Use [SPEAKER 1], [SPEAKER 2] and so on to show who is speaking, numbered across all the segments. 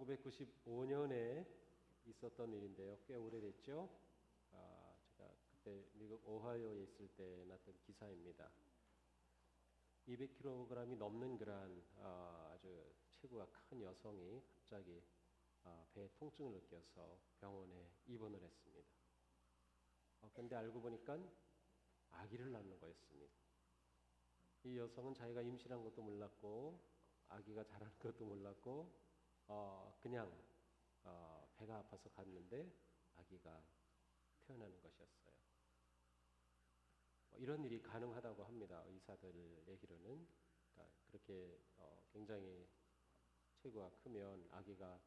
[SPEAKER 1] 1995년에 있었던 일인데요. 꽤 오래됐죠. 아, 제가 그때 미국 오하이오에 있을 때 났던 기사입니다. 200kg이 넘는 그러한 아, 주 체구가 큰 여성이 갑자기 아, 배에 통증을 느껴서 병원에 입원을 했습니다. 어, 근데 알고 보니까 아기를 낳는 거였습니다. 이 여성은 자기가 임신한 것도 몰랐고 아기가 자라는 것도 몰랐고 어, 그냥 어, 배가 아파서 갔는데 아기가 태어나는 것이었어요. 뭐 이런 일이 가능하다고 합니다. 의사들 얘기로는 그러니까 그렇게 어, 굉장히 체구가 크면 아기가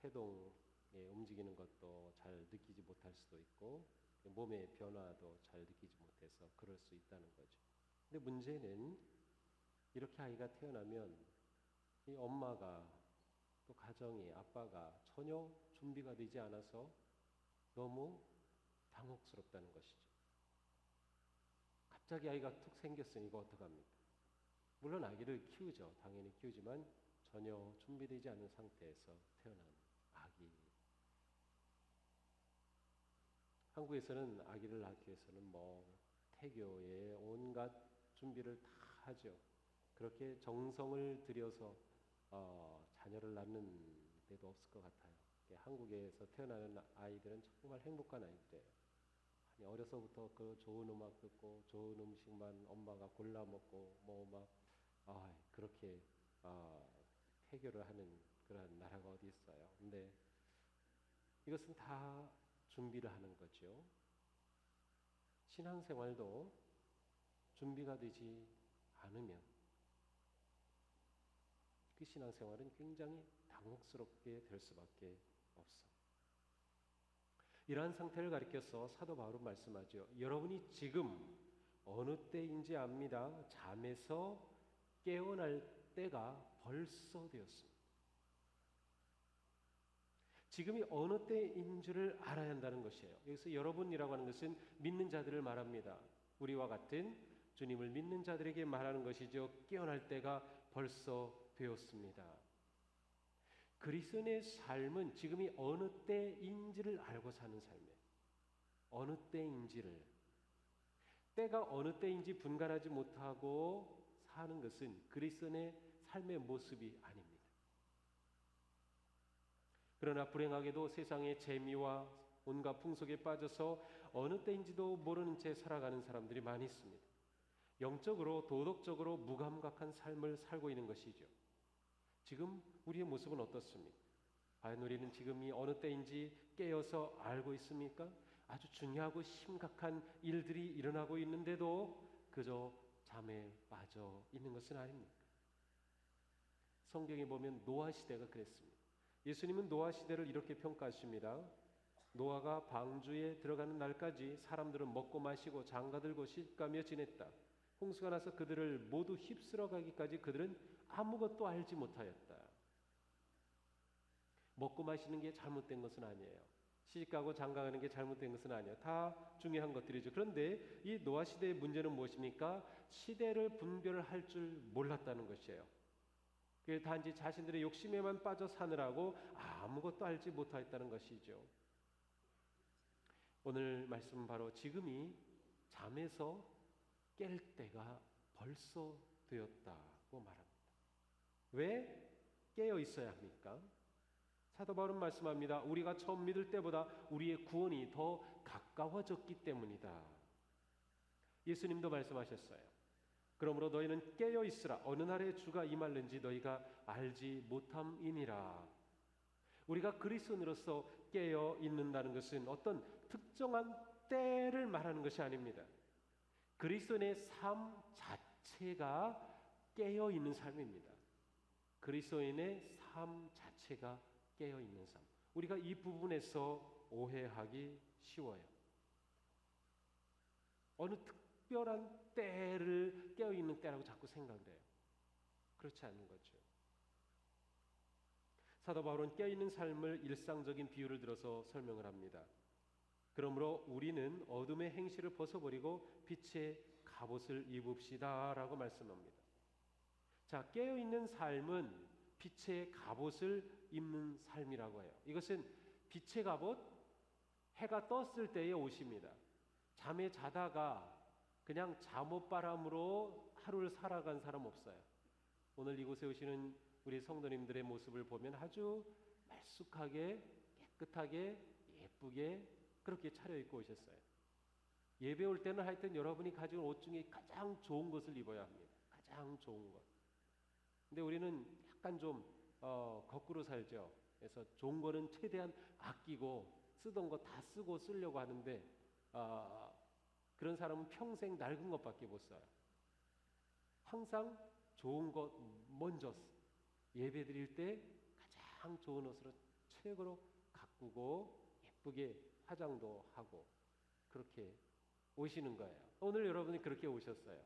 [SPEAKER 1] 태동에 움직이는 것도 잘 느끼지 못할 수도 있고 몸의 변화도 잘 느끼지 못해서 그럴 수 있다는 거죠. 근데 문제는 이렇게 아이가 태어나면 이 엄마가 또 가정이 아빠가 전혀 준비가 되지 않아서 너무 당혹스럽다는 것이죠. 갑자기 아이가 툭 생겼으니 이거 어떡합니까? 물론 아기를 키우죠. 당연히 키우지만 전혀 준비되지 않은 상태에서 태어난 아기. 한국에서는 아기를 낳기 위해서는 뭐 태교에 온갖 준비를 다 하죠. 그렇게 정성을 들여서 어, 자녀를 낳는 데도 없을 것 같아요. 한국에서 태어나는 아이들은 정말 행복한 아이들이에요. 아니, 어려서부터 그 좋은 음악 듣고 좋은 음식만 엄마가 골라 먹고 뭐막 아, 그렇게 어, 태교를 하는 그런 나라가 어디 있어요. 근데 이것은 다 준비를 하는 거죠. 신앙생활도 준비가 되지 않으면 그 신앙생활은 굉장히 당혹스럽게 될 수밖에 없어. 이러한 상태를 가리켜서 사도 바울은 말씀하죠. 여러분이 지금 어느 때인지 압니다. 잠에서 깨어날 때가 벌써 되었습니다. 지금이 어느 때인 줄을 알아야 한다는 것이에요. 여기서 여러분이라고 하는 것은 믿는 자들을 말합니다. 우리와 같은 주님을 믿는 자들에게 말하는 것이죠. 깨어날 때가 벌써 되었습니다. 그리스도의 삶은 지금이 어느 때인지를 알고 사는 삶이에요. 어느 때인지를 때가 어느 때인지 분간하지 못하고 사는 것은 그리스도의 삶의 모습이 아닙니다. 그러나 불행하게도 세상의 재미와 온갖 풍속에 빠져서 어느 때인지도 모르는 채 살아가는 사람들이 많이 있습니다. 영적으로 도덕적으로 무감각한 삶을 살고 있는 것이죠. 지금 우리의 모습은 어떻습니까? 과연 우리는 지금이 어느 때인지 깨어서 알고 있습니까? 아주 중요하고 심각한 일들이 일어나고 있는데도 그저 잠에 빠져 있는 것은 아닙니까? 성경에 보면 노아 시대가 그랬습니다. 예수님은 노아 시대를 이렇게 평가하십니다. 노아가 방주에 들어가는 날까지 사람들은 먹고 마시고 장가들고 시가며 지냈다. 홍수가 나서 그들을 모두 휩쓸어 가기까지 그들은 아무것도 알지 못하였다. 먹고 마시는 게 잘못된 것은 아니에요. 시집가고 장가가는 게 잘못된 것은 아니에요. 다 중요한 것들이죠. 그런데 이 노아 시대의 문제는 무엇입니까? 시대를 분별을 할줄 몰랐다는 것이에요. 그 단지 자신들의 욕심에만 빠져 사느라고 아무것도 알지 못하였다는 것이죠. 오늘 말씀은 바로 지금이 잠에서 깰 때가 벌써 되었다고 말합니다. 왜 깨어 있어야 합니까? 사도 바울은 말씀합니다. 우리가 처음 믿을 때보다 우리의 구원이 더 가까워졌기 때문이다. 예수님도 말씀하셨어요. 그러므로 너희는 깨어 있으라. 어느 날에 주가 임할는지 너희가 알지 못함이니라. 우리가 그리스도인으로서 깨어 있는다는 것은 어떤 특정한 때를 말하는 것이 아닙니다. 그리스도인의 삶 자체가 깨어 있는 삶입니다. 그리스도인의 삶 자체가 깨어 있는 삶. 우리가 이 부분에서 오해하기 쉬워요. 어느 특별한 때를 깨어 있는 때라고 자꾸 생각을 해요. 그렇지 않은 거죠. 사도 바울은 깨어 있는 삶을 일상적인 비유를 들어서 설명을 합니다. 그러므로 우리는 어둠의 행실을 벗어버리고 빛의 갑옷을 입읍시다라고 말씀합니다. 자, 깨어 있는 삶은 빛의 갑옷을 입는 삶이라고 해요. 이것은 빛의 갑옷, 해가 떴을 때의 옷입니다. 잠에 자다가 그냥 잠옷바람으로 하루를 살아간 사람 없어요. 오늘 이곳에 오시는 우리 성도님들의 모습을 보면 아주 말쑥하게 깨끗하게 예쁘게 그렇게 차려입고 오셨어요. 예배 올 때는 하여튼 여러분이 온옷 중에 가장 좋은 것을 입어야 합니다. 가장 좋은 것. 근데 우리는 약간 좀 어, 거꾸로 살죠. 그래서 좋은 거는 최대한 아끼고 쓰던 거 다 쓰고 쓰려고 하는데 어, 그런 사람은 평생 낡은 것밖에 못 써요. 항상 좋은 것 먼저 예배 드릴 때 가장 좋은 옷으로 최고로 가꾸고 예쁘게 화장도 하고 그렇게 오시는 거예요. 오늘 여러분이 그렇게 오셨어요.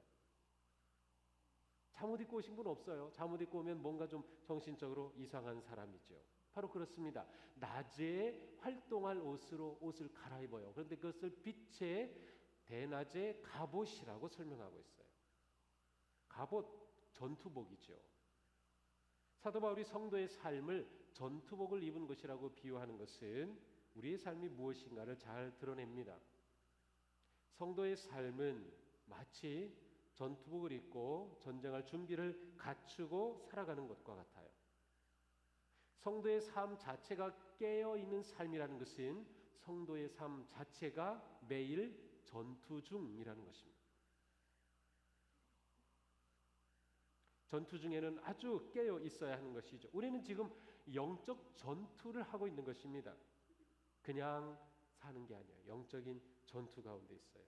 [SPEAKER 1] 잠옷 입고 오신 분 없어요. 잠옷 입고 오면 뭔가 좀 정신적으로 이상한 사람이죠. 바로 그렇습니다. 낮에 활동할 옷으로 옷을 갈아입어요. 그런데 그것을 빛의 대낮의 갑옷이라고 설명하고 있어요. 갑옷 전투복이죠. 사도 바울이 성도의 삶을 전투복을 입은 것이라고 비유하는 것은 우리의 삶이 무엇인가를 잘 드러냅니다. 성도의 삶은 마치 전투복을 입고 전쟁할 준비를 갖추고 살아가는 것과 같아요. 성도의 삶 자체가 깨어 있는 삶이라는 것은 성도의 삶 자체가 매일 전투 중이라는 것입니다. 전투 중에는 아주 깨어 있어야 하는 것이죠. 우리는 지금 영적 전투를 하고 있는 것입니다. 그냥 사는 게 아니에요. 영적인 전투 가운데 있어요.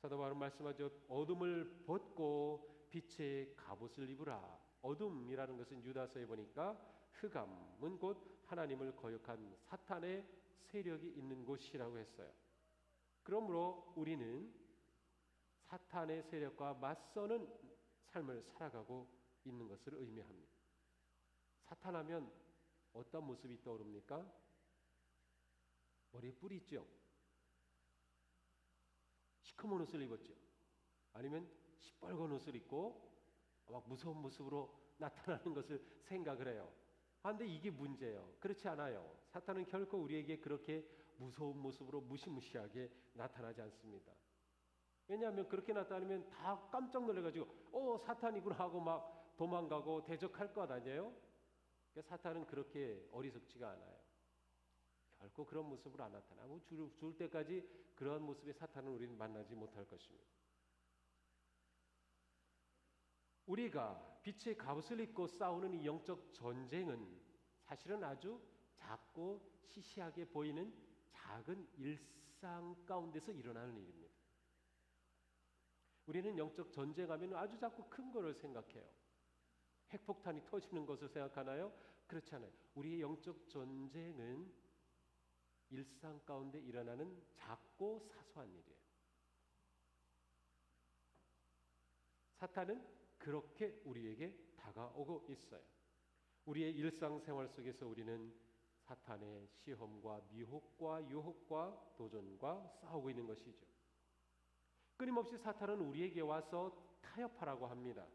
[SPEAKER 1] 사도 바울은 말씀하죠. 어둠을 벗고 빛의 갑옷을 입으라. 어둠이라는 것은 유다서에 보니까 흑암은 곧 하나님을 거역한 사탄의 세력이 있는 곳이라고 했어요. 그러므로 우리는 사탄의 세력과 맞서는 삶을 살아가고 있는 것을 의미합니다. 사탄하면 어떤 모습이 떠오릅니까? 머리에 뿔이 있죠. 시커먼 옷을 입었죠. 아니면 시뻘건 옷을 입고 막 무서운 모습으로 나타나는 것을 생각을 해요. 그런데 이게 문제예요. 그렇지 않아요. 사탄은 결코 우리에게 그렇게 무서운 모습으로 무시무시하게 나타나지 않습니다. 왜냐하면 그렇게 나타나면 다 깜짝 놀래가지고 어 사탄이구나 하고 막 도망가고 대적할 것 아니에요? 그러니까 사탄은 그렇게 어리석지가 않아요. 결코 그런 모습으로 안 나타나고 죽을, 죽을 때까지 그러한 모습의 사탄을 우리는 만나지 못할 것입니다. 우리가 빛의 갑옷을 입고 싸우는 이 영적 전쟁은 사실은 아주 작고 시시하게 보이는 작은 일상 가운데서 일어나는 일입니다. 우리는 영적 전쟁하면 아주 자꾸 큰 거를 생각해요. 핵폭탄이 터지는 것을 생각하나요? 그렇지 않아요. 우리의 영적 전쟁은 일상 가운데 일어나는 작고 사소한 일이에요. 사탄은 그렇게 우리에게 다가오고 있어요. 우리의 일상생활 속에서 우리는 사탄의 시험과 미혹과 유혹과 도전과 싸우고 있는 것이죠. 끊임없이 사탄은 우리에게 와서 타협하라고 합니다.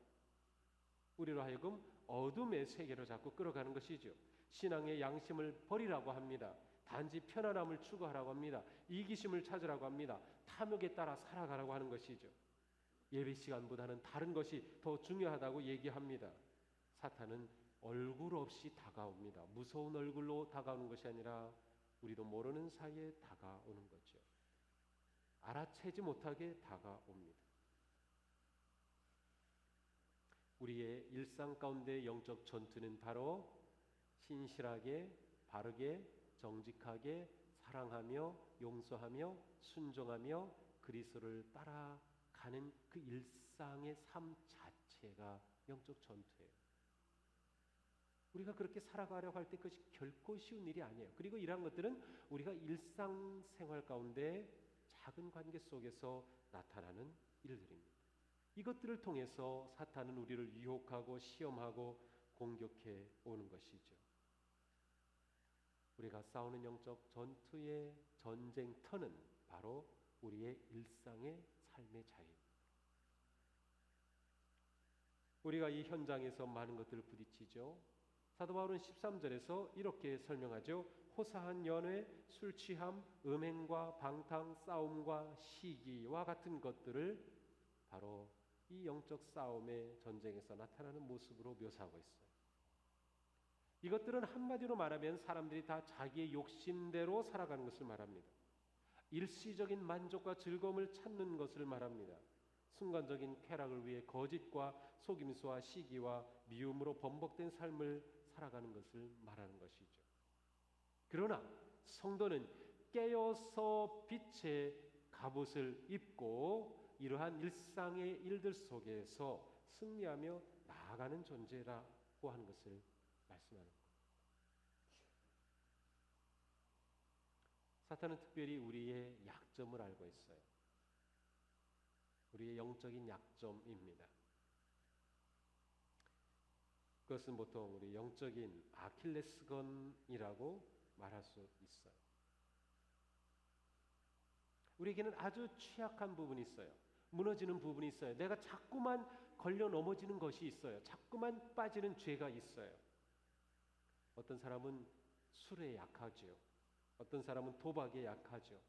[SPEAKER 1] 우리로 하여금 어둠의 세계로 자꾸 끌어가는 것이죠. 신앙의 양심을 버리라고 합니다. 단지 편안함을 추구하라고 합니다. 이기심을 찾으라고 합니다. 탐욕에 따라 살아가라고 하는 것이죠. 예배 시간보다는 다른 것이 더 중요하다고 얘기합니다. 사탄은 얼굴 없이 다가옵니다. 무서운 얼굴로 다가오는 것이 아니라 우리도 모르는 사이에 다가오는 거죠. 알아채지 못하게 다가옵니다. 우리의 일상 가운데 영적 전투는 바로 신실하게 바르게 정직하게 사랑하며 용서하며 순종하며 그리스도를 따라가는 그 일상의 삶 자체가 영적 전투예요. 우리가 그렇게 살아가려고 할 때 그것이 결코 쉬운 일이 아니에요. 그리고 이러한 것들은 우리가 일상생활 가운데 작은 관계 속에서 나타나는 일들입니다. 이것들을 통해서 사탄은 우리를 유혹하고 시험하고 공격해 오는 것이죠. 우리가 싸우는 영적 전투의 전쟁터는 바로 우리의 일상의 삶의 자유. 우리가 이 현장에서 많은 것들을 부딪히죠. 사도 바울은 13절에서 이렇게 설명하죠. 호사한 연회, 술 취함, 음행과 방탕, 싸움과 시기와 같은 것들을 바로 이 영적 싸움의 전쟁에서 나타나는 모습으로 묘사하고 있어요. 이것들은 한마디로 말하면 사람들이 다 자기의 욕심대로 살아가는 것을 말합니다. 일시적인 만족과 즐거움을 찾는 것을 말합니다. 순간적인 쾌락을 위해 거짓과 속임수와 시기와 미움으로 번복된 삶을 살아가는 것을 말하는 것이죠. 그러나 성도는 깨어서 빛의 갑옷을 입고 이러한 일상의 일들 속에서 승리하며 나아가는 존재라고 하는 것을 말씀하는 겁니다. 사탄은 특별히 우리의 약점을 알고 있어요. 우리의 영적인 약점입니다. 그것은 보통 우리 영적인 아킬레스건이라고 말할 수 있어요. 우리에게는 아주 취약한 부분이 있어요. 무너지는 부분이 있어요. 내가 자꾸만 걸려 넘어지는 것이 있어요. 자꾸만 빠지는 죄가 있어요. 어떤 사람은 술에 약하죠. 어떤 사람은 도박에 약하죠.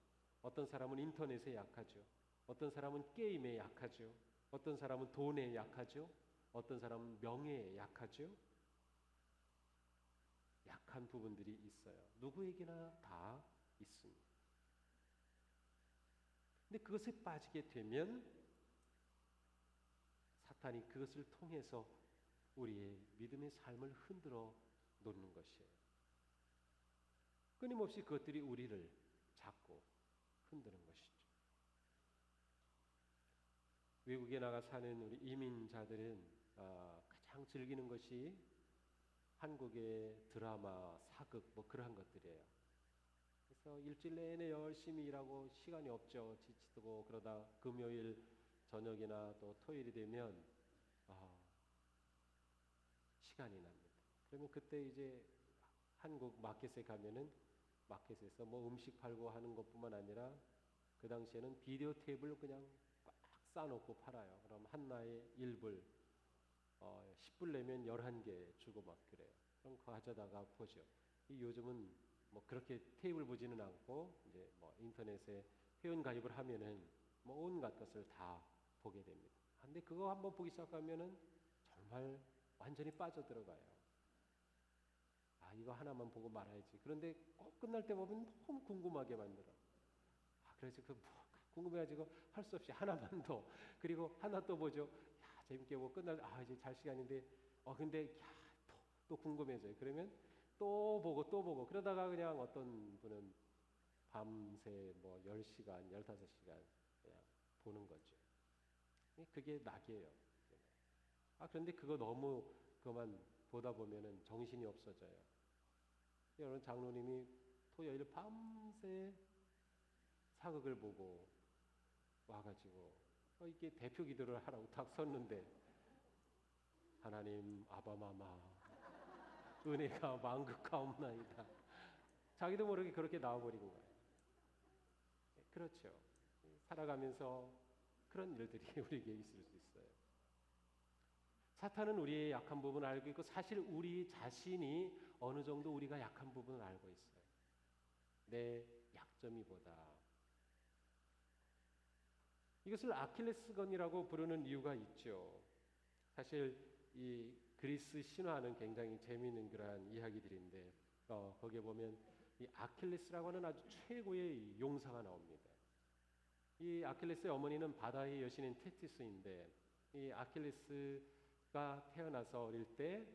[SPEAKER 1] 어떤 사람은 인터넷에 약하죠. 어떤 사람은 게임에 약하죠. 어떤 사람은 돈에 약하죠. 어떤 사람은 명예에 약하죠. 약한 부분들이 있어요. 누구에게나 다 있습니다. 근데 그것에 빠지게 되면 사탄이 그것을 통해서 우리의 믿음의 삶을 흔들어 놓는 것이에요. 끊임없이 그것들이 우리를 잡고 흔드는 것이죠. 외국에 나가 사는 우리 이민자들은 어, 가장 즐기는 것이 한국의 드라마, 사극 뭐 그러한 것들이에요. 그래서 일주일 내내 열심히 일하고 시간이 없죠. 지치고 그러다 금요일 저녁이나 또 토요일이 되면 어, 시간이 납니다. 그러면 그때 이제 한국 마켓에 가면은 마켓에서 뭐 음식 팔고 하는 것뿐만 아니라 그 당시에는 비디오 테이블 그냥 꽉 싸놓고 팔아요. 그럼 한나에 1불, 어, 10불 내면 11개 주고 막 그래요. 그럼 가져다가 보죠. 이 요즘은 뭐 그렇게 테이블 보지는 않고 이제 뭐 인터넷에 회원 가입을 하면은 뭐 온갖 것을 다 보게 됩니다. 근데 그거 한번 보기 시작하면은 정말 완전히 빠져들어가요. 아, 이거 하나만 보고 말아야지. 그런데 꼭 끝날 때 보면 너무 궁금하게 만들어. 아, 그래서 그 뭐, 궁금해가지고 할 수 없이 하나만 더. 그리고 하나 또 보죠. 야, 재밌게 보고 끝날, 아, 이제 잘 시간인데, 어, 근데, 야, 또, 또 궁금해져요. 그러면 또 보고 또 보고. 그러다가 그냥 어떤 분은 밤새 뭐 10시간, 15시간 그냥 보는 거죠. 그게 낙이에요. 아, 그런데 그거 너무 그만 보다 보면은 정신이 없어져요. 여러분 장로님이 토요일 밤새 사극을 보고 와가지고 어, 이게 대표 기도를 하라고 딱 섰는데 하나님 아바마마 은혜가 만극하옵나이다. 자기도 모르게 그렇게 나와버린 거예요. 그렇죠. 살아가면서 그런 일들이 우리에게 있을 수 있어요. 사탄은 우리의 약한 부분을 알고 있고 사실 우리 자신이 어느 정도 우리가 약한 부분을 알고 있어요. 내 약점이보다 이것을 아킬레스건이라고 부르는 이유가 있죠. 사실 이 그리스 신화는 굉장히 재미있는 그러한 이야기들인데 어, 거기에 보면 이 아킬레스라고 하는 아주 최고의 용사가 나옵니다. 이 아킬레스의 어머니는 바다의 여신인 테티스인데 이 아킬레스 가 태어나서 어릴 때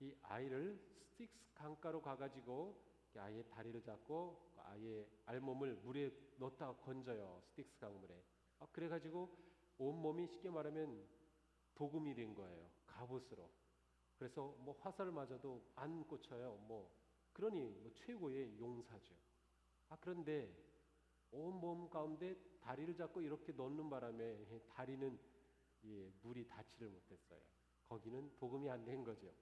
[SPEAKER 1] 이 아이를 스틱스 강가로 가가지고 아이의 다리를 잡고 아이의 알몸을 물에 넣었다 건져요 스틱스 강물에. 아, 그래가지고 온 몸이 쉽게 말하면 도금이 된 거예요 갑옷으로. 그래서 뭐 화살을 맞아도 안 꽂혀요 뭐. 그러니 뭐 최고의 용사죠. 아 그런데 온몸 가운데 다리를 잡고 이렇게 넣는 바람에 다리는 예, 물이 닿지를 못했어요 거기는 도금이 안 된 거죠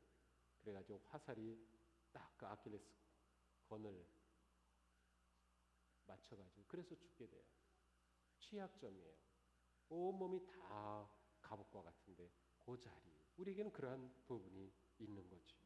[SPEAKER 1] 그래가지고 화살이 딱 그 아킬레스 건을 맞춰가지고 그래서 죽게 돼요. 취약점이에요. 온몸이 다 갑옷과 같은데 그 자리 우리에게는 그러한 부분이 있는 거지.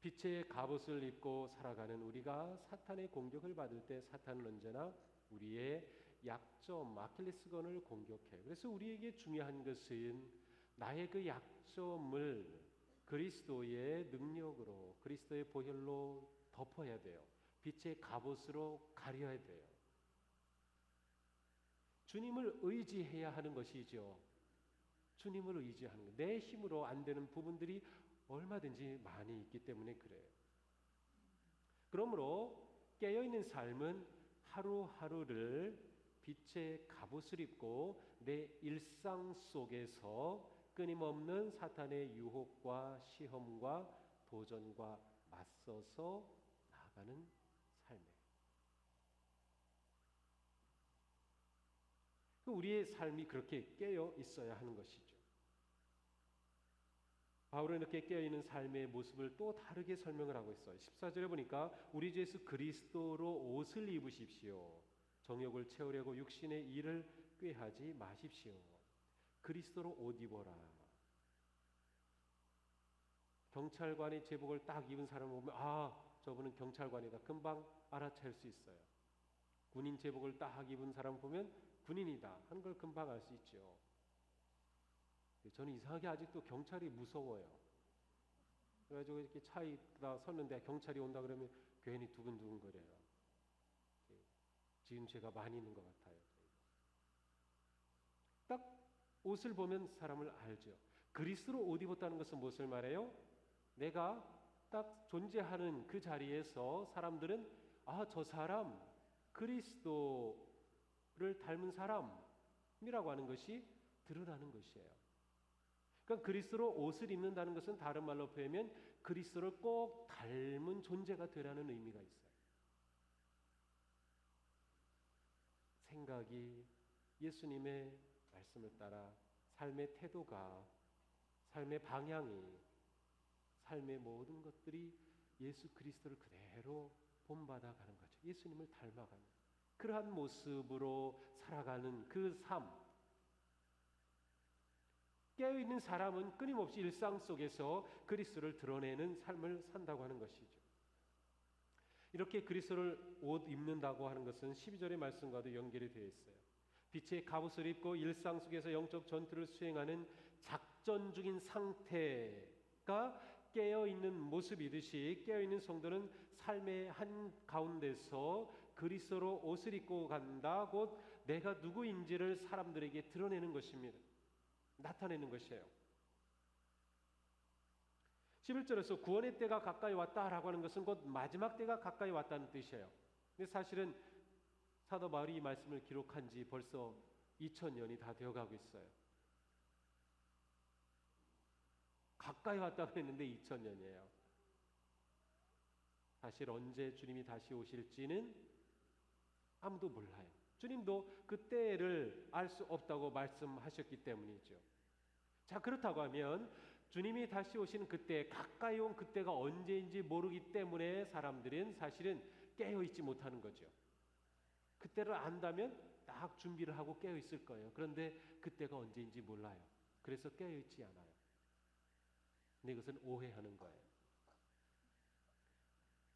[SPEAKER 1] 빛의 갑옷을 입고 살아가는 우리가 사탄의 공격을 받을 때 사탄은 언제나 우리의 약점, 아킬레스건을 공격해. 그래서 우리에게 중요한 것은 나의 그 약점을 그리스도의 능력으로, 그리스도의 보혈로 덮어야 돼요. 빛의 갑옷으로 가려야 돼요. 주님을 의지해야 하는 것이죠. 주님을 의지하는 것. 내 힘으로 안 되는 부분들이 얼마든지 많이 있기 때문에 그래요. 그러므로 깨어있는 삶은 하루하루를 빛의 갑옷을 입고 내 일상 속에서 끊임없는 사탄의 유혹과 시험과 도전과 맞서서 나아가는 삶이에요. 그 우리의 삶이 그렇게 깨어 있어야 하는 것이죠. 바울은 이렇게 깨어 있는 삶의 모습을 또 다르게 설명을 하고 있어요. 14절에 보니까 우리 주 예수 그리스도로 옷을 입으십시오. 정욕을 채우려고 육신의 일을 꾀하지 마십시오. 그리스도로 옷 입어라. 경찰관이 제복을 딱 입은 사람을 보면 아 저분은 경찰관이다. 금방 알아챌 수 있어요. 군인 제복을 딱 입은 사람 보면 군인이다. 하는 걸 금방 알 수 있죠. 저는 이상하게 아직도 경찰이 무서워요. 그래가지고 이렇게 차에 다 섰는데 경찰이 온다 그러면 괜히 두근두근 거려요. 지금 제가 많이 있는 것 같아요. 딱 옷을 보면 사람을 알죠. 그리스로 옷 입었다는 것은 무엇을 말해요? 내가 딱 존재하는 그 자리에서 사람들은 아, 저 사람 그리스도를 닮은 사람이라고 하는 것이 드러나는 것이에요. 그러니까 그리스도로 옷을 입는다는 것은 다른 말로 표현하면 그리스도를 꼭 닮은 존재가 되라는 의미가 있어요. 생각이 예수님의 말씀을 따라 삶의 태도가 삶의 방향이 삶의 모든 것들이 예수 그리스도를 그대로 본받아 가는 거죠. 예수님을 닮아가는 그러한 모습으로 살아가는 그 삶. 깨어 있는 사람은 끊임없이 일상 속에서 그리스도를 드러내는 삶을 산다고 하는 것이죠. 이렇게 그리스도를 옷 입는다고 하는 것은 12절의 말씀과도 연결이 되어 있어요. 빛의 갑옷을 입고 일상 속에서 영적 전투를 수행하는 작전 중인 상태가 깨어 있는 모습이듯이 깨어 있는 성도는 삶의 한 가운데서 그리스도로 옷을 입고 간다 곧 내가 누구인지를 사람들에게 드러내는 것입니다. 나타내는 것이에요. 11절에서 구원의 때가 가까이 왔다라고 하는 것은 곧 마지막 때가 가까이 왔다는 뜻이에요. 근데 사실은 사도 바울이 이 말씀을 기록한 지 벌써 2000년이 다 되어 가고 있어요. 가까이 왔다고 했는데 2000년이에요. 사실 언제 주님이 다시 오실지는 아무도 몰라요. 주님도 그 때를 알 수 없다고 말씀하셨기 때문이죠. 자, 그렇다고 하면 주님이 다시 오시는 그때, 가까이 온 그때가 언제인지 모르기 때문에 사람들은 사실은 깨어 있지 못하는 거죠. 그때를 안다면 딱 준비를 하고 깨어 있을 거예요. 그런데 그때가 언제인지 몰라요. 그래서 깨어 있지 않아요. 근데 이것은 오해하는 거예요.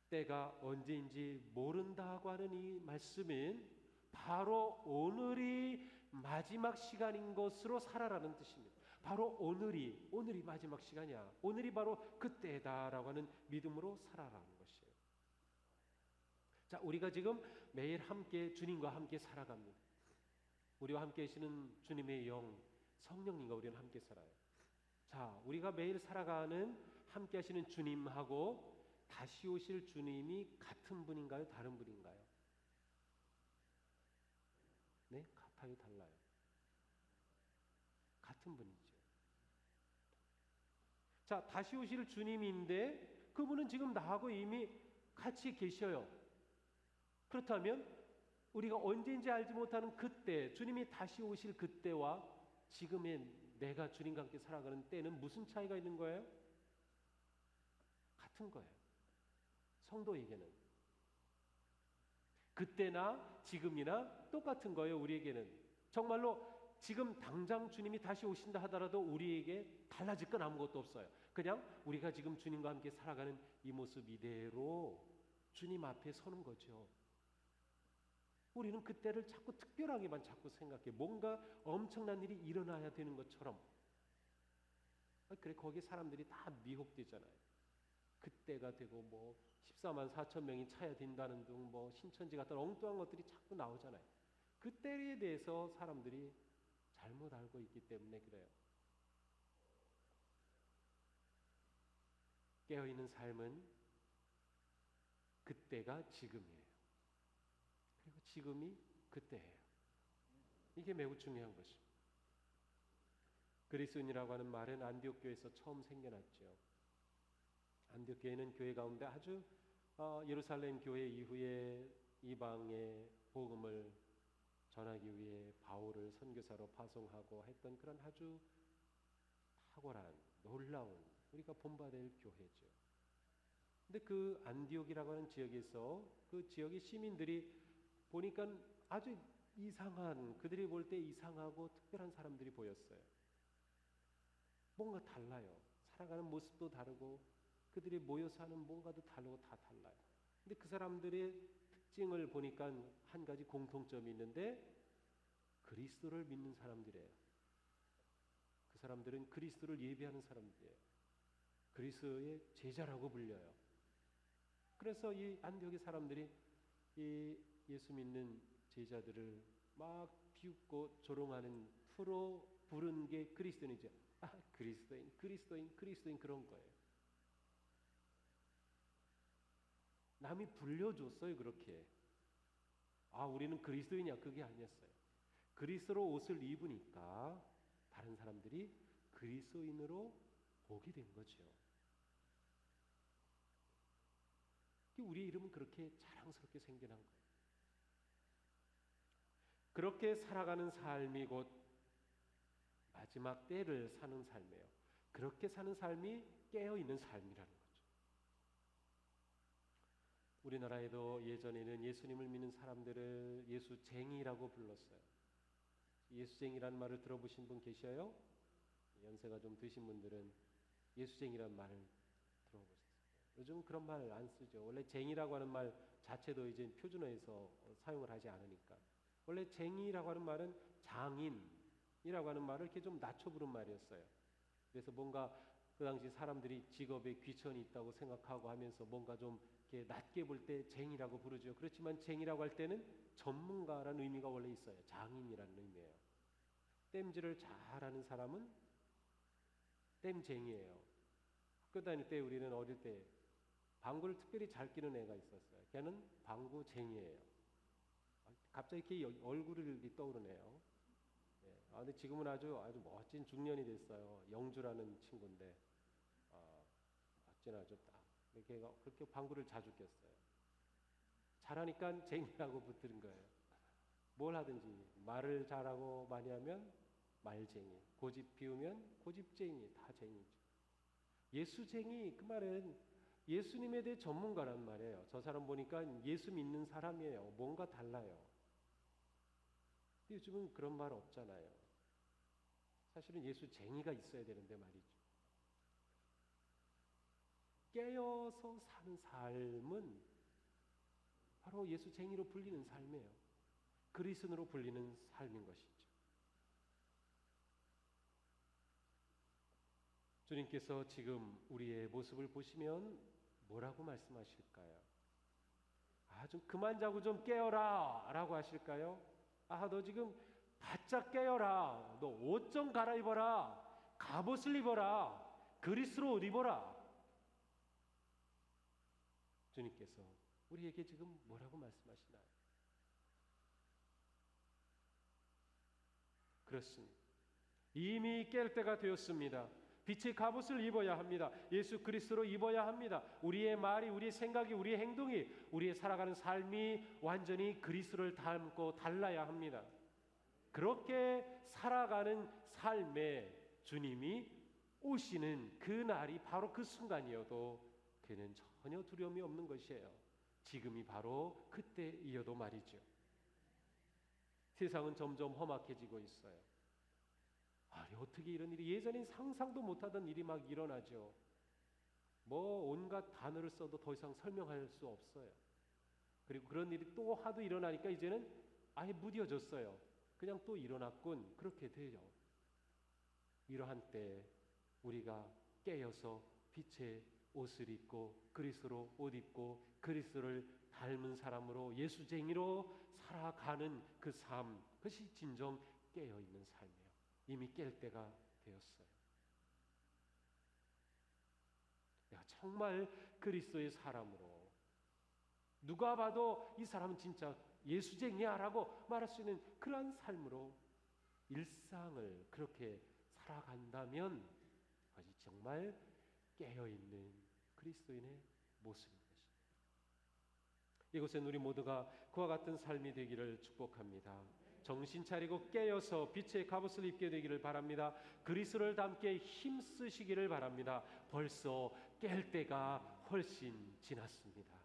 [SPEAKER 1] 때가 언제인지 모른다고 하는 이 말씀은 바로 오늘이 마지막 시간인 것으로 살아라는 뜻입니다. 바로 오늘이 오늘이 마지막 시간이야. 오늘이 바로 그때다라고 하는 믿음으로 살아라는 것이에요. 자, 우리가 지금 매일 함께 주님과 함께 살아갑니다. 우리와 함께 계시는 주님의 영 성령님과 우리는 함께 살아요. 자, 우리가 매일 살아가는 함께 하시는 주님하고 다시 오실 주님이 같은 분인가요? 다른 분인가요? 네, 같아요, 달라요. 같은 분이죠. 자, 다시 오실 주님인데 그분은 지금 나하고 이미 같이 계셔요. 그렇다면 우리가 언제인지 알지 못하는 그때, 주님이 다시 오실 그때와 지금의 내가 주님과 함께 살아가는 때는 무슨 차이가 있는 거예요? 같은 거예요. 성도에게는. 그때나 지금이나 똑같은 거예요, 우리에게는. 정말로 지금 당장 주님이 다시 오신다 하더라도 우리에게 달라질 건 아무것도 없어요. 그냥 우리가 지금 주님과 함께 살아가는 이 모습 이대로 주님 앞에 서는 거죠. 우리는 그때를 자꾸 특별하게만 자꾸 생각해. 뭔가 엄청난 일이 일어나야 되는 것처럼. 아, 그래 거기 사람들이 다 미혹되잖아요. 그때가 되고 뭐 14만 4천 명이 차야 된다는 등 뭐 신천지 같은 엉뚱한 것들이 자꾸 나오잖아요. 그때에 대해서 사람들이 잘못 알고 있기 때문에 그래요. 깨어 있는 삶은 그때가 지금이에요. 그리고 지금이 그때예요. 이게 매우 중요한 것입니다. 그리스도인이라고 하는 말은 안디옥 교회에서 처음 생겨났죠. 안디옥 교회는 교회 가운데 아주 어, 예루살렘 교회 이후에 이방의 복음을 전하기 위해 바울을 선교사로 파송하고 했던 그런 아주 탁월한 놀라운 우리가 본받을 교회죠. 근데 그 안디옥이라고 하는 지역에서 그 지역의 시민들이 보니까 아주 이상한 그들이 볼 때 이상하고 특별한 사람들이 보였어요. 뭔가 달라요. 살아가는 모습도 다르고 그들이 모여서 하는 뭔가도 다르고 다 달라요. 근데 그 사람들의 특징을 보니까 한 가지 공통점이 있는데 그리스도를 믿는 사람들이에요. 그 사람들은 그리스도를 예배하는 사람들이에요. 그리스도의 제자라고 불려요. 그래서 이 안디옥의 사람들이 이 예수 믿는 제자들을 막 비웃고 조롱하는 프로 부른 게 그리스도인이죠. 아, 그리스도인, 그리스도인, 그리스도인 그런 거예요. 남이 불려줬어요, 그렇게. 아, 우리는 그리스도인이야. 그게 아니었어요. 그리스도로 옷을 입으니까 다른 사람들이 그리스도인으로 보게 된 거죠. 우리 이름은 그렇게 자랑스럽게 생겨난 거예요. 그렇게 살아가는 삶이 곧 마지막 때를 사는 삶이에요. 그렇게 사는 삶이 깨어 있는 삶이라는 거죠. 우리나라에도 예전에는 예수님을 믿는 사람들을 예수쟁이라고 불렀어요. 예수쟁이라는 말을 들어보신 분 계셔요? 연세가 좀 드신 분들은 예수쟁이라는 말을 요. 요즘 그런 말안 쓰죠. 원래 쟁이라고 하는 말 자체도 이제 표준어에서 사용을 하지 않으니까. 원래 쟁이라고 하는 말은 장인이라고 하는 말을 이렇게 좀 낮춰 부른 말이었어요. 그래서 뭔가 그 당시 사람들이 직업에 귀천이 있다고 생각하고 하면서 뭔가 좀 이렇게 낮게 볼 때 쟁이라고 부르죠. 그렇지만 쟁이라고 할 때는 전문가라는 의미가 원래 있어요. 장인이라는 의미예요. 땜질을 잘하는 사람은 땜쟁이에요. 학교 다닐 때 우리는 어릴 때 방구를 특별히 잘 끼는 애가 있었어요. 걔는 방구쟁이에요. 갑자기 이렇게 얼굴이 떠오르네요. 예. 아, 근데 지금은 아주 아주 멋진 중년이 됐어요. 영주라는 친구인데, 아, 멋진 아주 딱 이렇게 그렇게 방구를 자주 꼈어요. 잘하니까 쟁이라고 붙들은 거예요. 뭘 하든지 말을 잘하고 많이 하면 말쟁이, 고집 피우면 고집쟁이, 다 쟁이죠. 예수쟁이 그 말은 예수님에 대해 전문가란 말이에요. 저 사람 보니까 예수 믿는 사람이에요. 뭔가 달라요. 요즘은 그런 말 없잖아요. 사실은 예수쟁이가 있어야 되는데 말이죠. 깨어서 사는 삶은 바로 예수쟁이로 불리는 삶이에요. 그리스도로 불리는 삶인 것이죠. 주님께서 지금 우리의 모습을 보시면 뭐라고 말씀하실까요? 아, 좀 그만 자고 좀 깨어라 라고 하실까요? 아, 너 지금 바짝 깨어라. 너 옷 좀 갈아입어라. 갑옷을 입어라. 그리스로 옷 입어라. 주님께서 우리에게 지금 뭐라고 말씀하시나요? 그렇습니다. 이미 깰 때가 되었습니다. 빛의 갑옷을 입어야 합니다. 예수 그리스도로 입어야 합니다. 우리의 말이, 우리의 생각이, 우리의 행동이, 우리의 살아가는 삶이 완전히 그리스도를 닮고 달라야 합니다. 그렇게 살아가는 삶에 주님이 오시는 그 날이 바로 그 순간이어도 그는 전혀 두려움이 없는 것이에요. 지금이 바로 그때이어도 말이죠. 세상은 점점 험악해지고 있어요. 아니 어떻게 이런 일이 예전엔 상상도 못하던 일이 막 일어나죠. 뭐 온갖 단어를 써도 더 이상 설명할 수 없어요. 그리고 그런 일이 또 하도 일어나니까 이제는 아예 무뎌졌어요. 그냥 또 일어났군. 그렇게 돼요. 이러한 때 우리가 깨어서 빛의 옷을 입고 그리스도로 옷 입고 그리스도를 닮은 사람으로 예수쟁이로 살아가는 그 삶, 그것이 진정 깨어 있는 삶이에요. 이미 깰 때가 되었어요. 내가 정말 그리스도의 사람으로 누가 봐도 이 사람은 진짜 예수쟁이야라고 말할 수 있는 그러한 삶으로 일상을 그렇게 살아간다면 그것이 정말 깨어 있는 그리스도인의 모습인 것입니다. 이곳엔 우리 모두가 그와 같은 삶이 되기를 축복합니다. 정신 차리고 깨어서 빛의 갑옷을 입게 되기를 바랍니다. 그리스도를 닮게 힘쓰시기를 바랍니다. 벌써 깰 때가 훨씬 지났습니다.